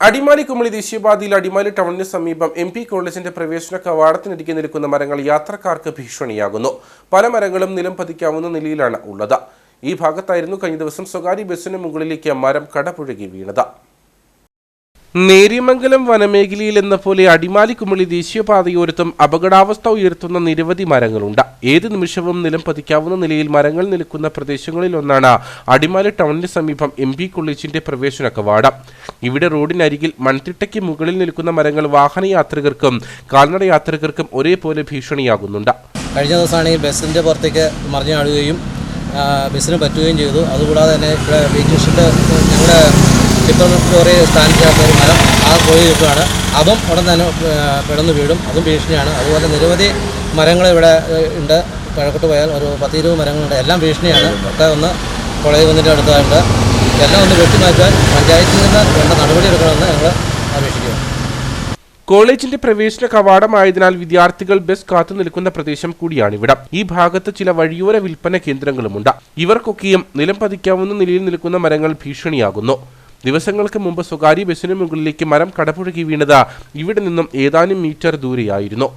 അടിമാലി കുമളി ദേശീയപാതയിൽ അടിമാലി ടൗണിന് സമീപം M P കോളേജിന്റെ പ്രവേശന കവാടത്തിനരികെ നിൽക്കുന്ന മരങ്ങൾ യാത്രക്കാർക്ക് ഭീഷണിയാകുന്നു. പല മരങ്ങളും നിലം പതിക്കാവുന്ന നിലയിലാണ് ഉള്ളത്. ഈ ഭാഗത്തായിരുന്നു കഴിഞ്ഞ ദിവസം സ്വകാര്യ ബസ്സിന് മുകളിലേക്ക് മരം കടപുഴകി വീണത്. നേര്യമംഗലം വനമേഖലയിൽ എന്ന പോലെ അടിമാലി കുമളി ദേശീയപാതയോരത്തും അപകടാവസ്ഥ ഉയർത്തുന്ന നിരവധി മരങ്ങളുണ്ട്. ഏത് നിമിഷവും നിലം പതിക്കാവുന്ന നിലയിൽ മരങ്ങൾ നിൽക്കുന്ന പ്രദേശങ്ങളിൽ ഒന്നാണ് അടിമാലി ടൗണിന് സമീപം എം പി കോളേജിന്റെ പ്രവേശന കവാടം. ഇവിടെ റോഡിനരികിൽ മൺതിട്ടയ്ക്ക് മുകളിൽ നിൽക്കുന്ന മരങ്ങൾ വാഹനയാത്രികർക്കും കാൽനട യാത്രികർക്കും ഒരേപോലെ ഭീഷണിയാകുന്നുണ്ട്. കഴിഞ്ഞ ദിവസമാണെങ്കിൽ ബസ്സിന്റെ പുറത്തേക്ക് മറിഞ്ഞു ബസ്സിന് പറ്റുകയും ചെയ്തു. അതുകൂടാതെ തന്നെ ഇവിടെ വെയിറ്റ് ലിസ്റ്റിന്റെ ഞങ്ങളുടെ കുറേ സ്റ്റാൻഡിനകത്ത് ഒരു മരം ആ പോയി നിൽക്കുകയാണ്. അതും ഉടൻ തന്നെ പെടന്ന് വീഴും. അതും ഭീഷണിയാണ്. അതുപോലെ നിരവധി മരങ്ങൾ ഇവിടെ ഉണ്ട്. കിഴക്കോട്ട് പോയാൽ ഒരു പത്തിരുപത് മരങ്ങളുണ്ട്. എല്ലാം ഭീഷണിയാണ്. ഒക്കെ ഒന്ന് കോളേജ് വന്നിട്ട് അടുത്തായിട്ട് എല്ലാം ഒന്ന് വെട്ടിമാറ്റാൻ പഞ്ചായത്തിൽ നിന്ന് വേണ്ട നടപടി എടുക്കണമെന്ന് ഞങ്ങൾ അപേക്ഷിക്കുന്നു. കോളേജിന്റെ പ്രവേശന കവാടമായതിനാൽ വിദ്യാർത്ഥികൾ ബസ് കാത്തു നിൽക്കുന്ന പ്രദേശം കൂടിയാണിവിടം. ഈ ഭാഗത്ത് ചില വഴിയോര വിൽപ്പന കേന്ദ്രങ്ങളുമുണ്ട്. ഇവർക്കൊക്കെയും നിലം പതിക്കാവുന്ന നിലയിൽ നിൽക്കുന്ന മരങ്ങൾ ഭീഷണിയാകുന്നു. ദിവസങ്ങൾക്ക് മുമ്പ് സ്വകാര്യ ബസ്സിന് മുകളിലേക്ക് മരം കടപുഴകി വീണത് ഇവിടെ നിന്നും ഏതാനും മീറ്റർ ദൂരെയായിരുന്നു